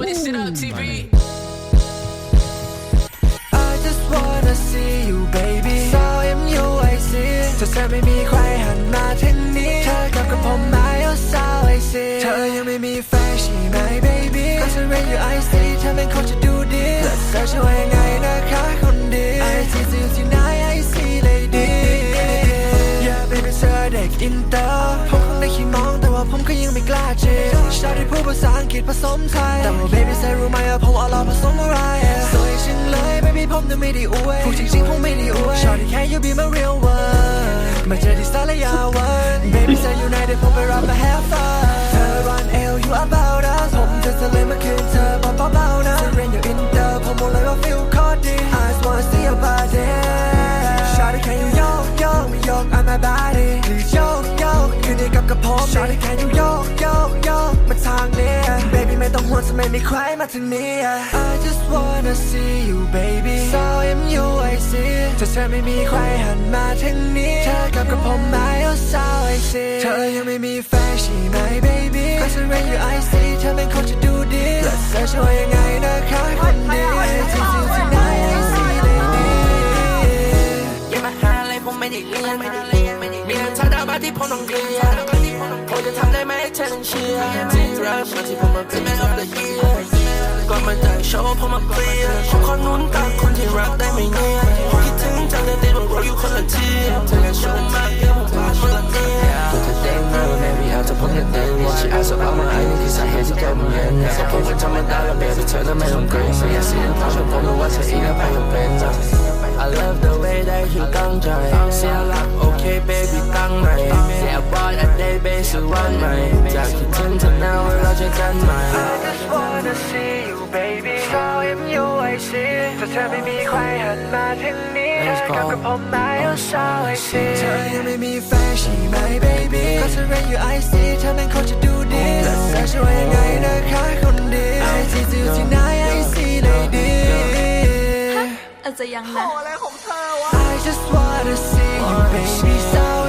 put this shit on TV. I just wanna see you baby สาว MUIC ถ้าเธอไม่มีใครหันมาทางนี้ เธอกับกับผมไหมโอ้สาว IC เธอยังไม่มีแฟนใช่ไหม baby ก็ฉันเรียนอยู่ IC เธอเป็นคนจะดูดีและเธอช่วยยังไงนะคะคนดี IC จะอยู่ที่ไหน IC lady Yeah baby เธอเด็กอินเตอร์ ชอบที่พูดภาษาอังกฤษผสมไทย แต่ว่า baby เธอรู้ไหมว่าผมเอาเราผสมอะไรสวยจริงเลย baby ผมจะไม่ได้อวยพูดจริงๆผมไม่ได้อวยชอบที่แค่ you be my real one มาเจอที่สารยาวัน baby เธออยู่ไหนเดี๋ยวผมไปรับมา have fun เธอ run L you about us ผมจะทะเลมาคืนเธอเบาๆนะเธอเรียนอยู่อินเตอร์ผมบอกเลยว่า feel โคตรดี I just wanna see your body Shawty can you yo yo ไม่ยก I'm my body Please yo yo คืนนี้กับกับผม Shawty can you yo yo ก ไม่ต้องห่วงจะไม่มีใครมาทางนี้ I just wanna see you baby สาว MUIC ถ้าเธอไม่มีใครหันมาทางนี้เธอกับกับผมไหมโอ้สาว IC เธอยังไม่มีแฟนใช่ไหม baby ก็ฉันเรียนอยู่ IC เธอเป็นคนจะดูดีและเธอช่วยยังไงนะคะคนดีที่อยู่ที่ไหน IC lady อย่ามาหาอะไรผมไม่ได้เรียนไม่ได้เรียนไม่ได้มีเงินชาดาบ้านที่ผมต้องเรียน ผมจะทำได้ไหมให้เธอต้องเชื่อที่รักมาที่ผมมาเป็นแม่ of the year ก่อนมาจายโชว์ผมมาเกลียร์ผมขอหนุนตามคนที่รักได้ไม่เนียนคิดถึงจังเลยแต่บอกเราอยู่คนละที่เธอและชูมาเดี๋ยวผมาคนละเนี่ยตัวเธอเด้งมาแม่พี่อาจจะพ้นกันเด้งว่าชีอาจจะเอามาไอ้นี่คือสาเหตุที่แกมันเย็นแต่ผมก็ทำไม่ได้แล้วเบบี้เธอจะไม่ต้องเกรงไม่อยากเสียเพราะฉันผมรู้ว่าเธออีกแล้ว day base สู่วันใหม่จากคิดถึงเธอ now เราเจอกันใหม่ I just wanna see you baby สาว MUIC ถ้าเธอไม่มีใครหันมาทางนี้เธอกับกับผมไหมโอ้สาว IC เธอยังไม่มีแฟนใช่ไหม baby ก็ฉันเรียนอยู่ IC เธอเป็นคนจะดูดีและเธอช่วยยังไงนะคะคนดี IC จะอยู่ที่ไหน IC lady อาจจะยังนะ I just wanna see you baby สาว